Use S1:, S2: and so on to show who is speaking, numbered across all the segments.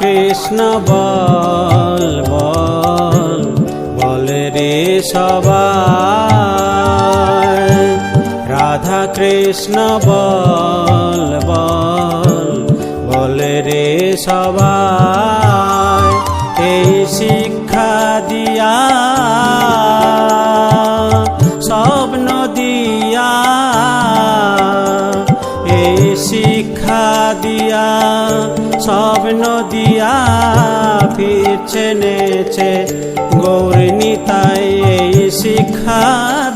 S1: কৃষ্ণ বল বল বল রে সবাই। রাধা কৃষ্ণ বল বল বল রে সবাই। এই শিক্ষা দিয়া, স্বপ্ন দিয়া, এই শিক্ষা দিয়া, স্বপ্ন দিয়া ফিরছে নেছে গৌরনীতাই এই শিক্ষা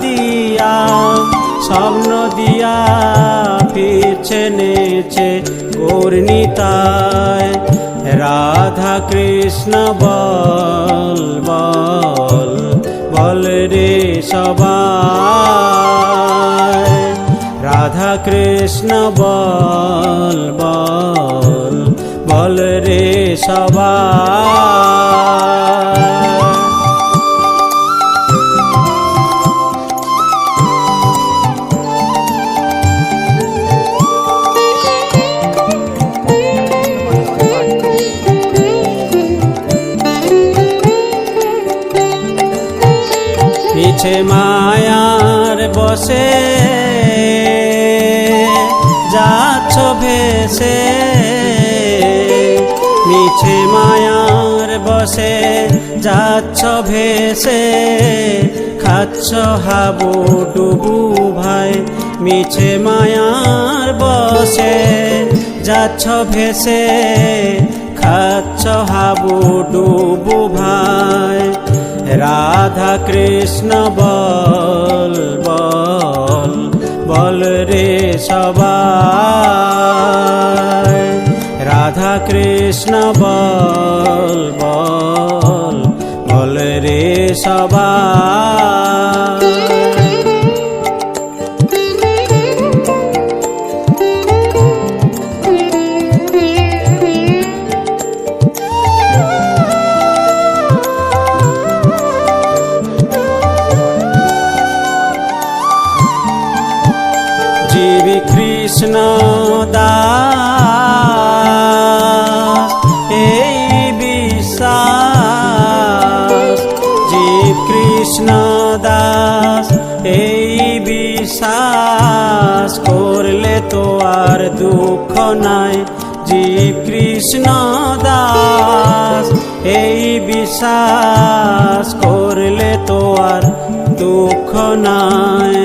S1: দিয়া, স্বপ্ন দিয়া ফিরছে নেছে গৌরনীতায় রাধা কৃষ্ণ বল বল বল রে সবাই। রাধা কৃষ্ণ বল বল বল রে সবাই। পিছে মায়ার বসে। যাচ্ছ ভেসে। মিছে মায়ার বসে। যাচ্ছ ভেসে। খাচ্ছ হাবু ডুবু ভাই। মিছে মায়ার বসে। যাচ্ছ ভেসে। খাচ্ছ হাবু ডুবু ভাই রাধা কৃষ্ণ বল বল বল রে সবাই। রাধা কৃষ্ণ বল বল বল রে সবাই। আর দুঃখ নাই। জীব কৃষ্ণ দাস, এই বিশ্বাস করলে তো আর দুঃখ নাই।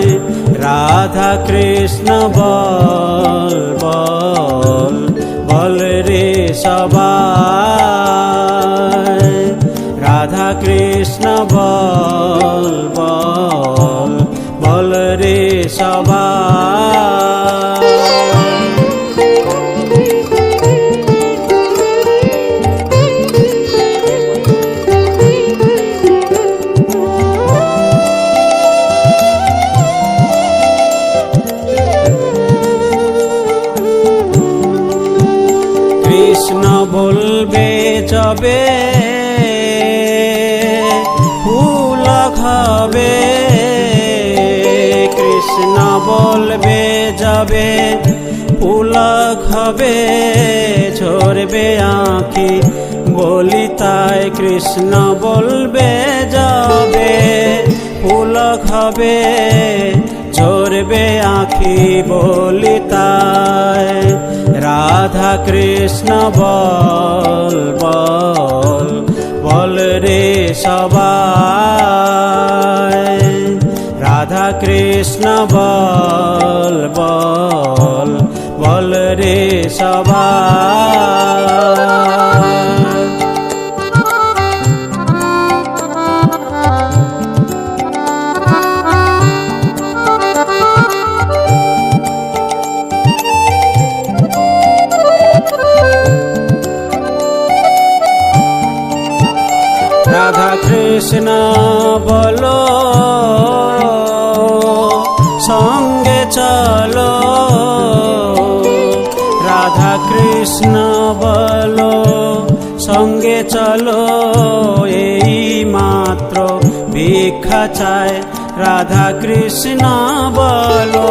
S1: রাধা কৃষ্ণ বল বল বল রে সবাই। রাধা কৃষ্ণ বল বল বল রে সবাই। যবে ফুল হবে কৃষ্ণ বলবে যাবে পুলক হবে ঝরবে আঁখি বলি তাই কৃষ্ণ বলবে যাবে পুলক হবে ঝরবে আঁখি বলি তাই রাধা কৃষ্ণ বল বল। বল রে সবাই। রাধা কৃষ্ণ বল বল বল রে সবাই। রাধা কৃষ্ণ বলো সঙ্গে চলো রাধা কৃষ্ণ বলো সঙ্গে চলো এই মাত্র ভিক্ষা চায় রাধা কৃষ্ণ বলো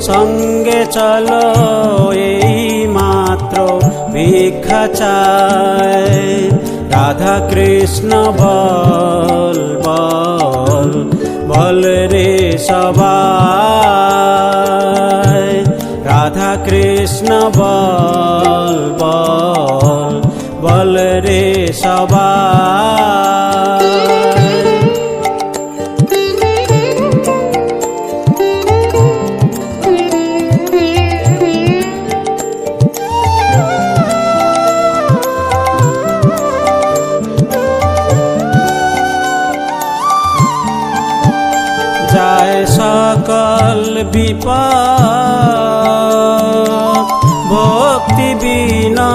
S1: সঙ্গে চলো এই মাত্র ভিক্ষা ভিক্ষা চায় রাধা কৃষ্ণ বল বল বল রে সবাই। রাধা কৃষ্ণ বল বল বল রে সবাই। সকল বিপদ ভক্তি বিনা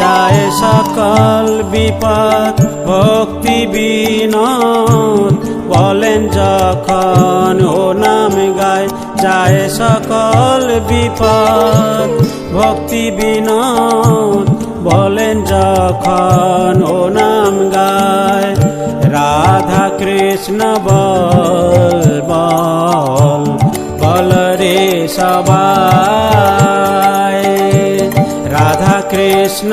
S1: যায় সকল বিপদ ভক্তি বিনোদ বলেন যখন ও নাম গায়, যায় সকল বিপদ ভক্তি বিনোদ বলেন যখন ও নাম গায় রাধা কৃষ্ণ বল বল বল রে সবাই রাধা কৃষ্ণ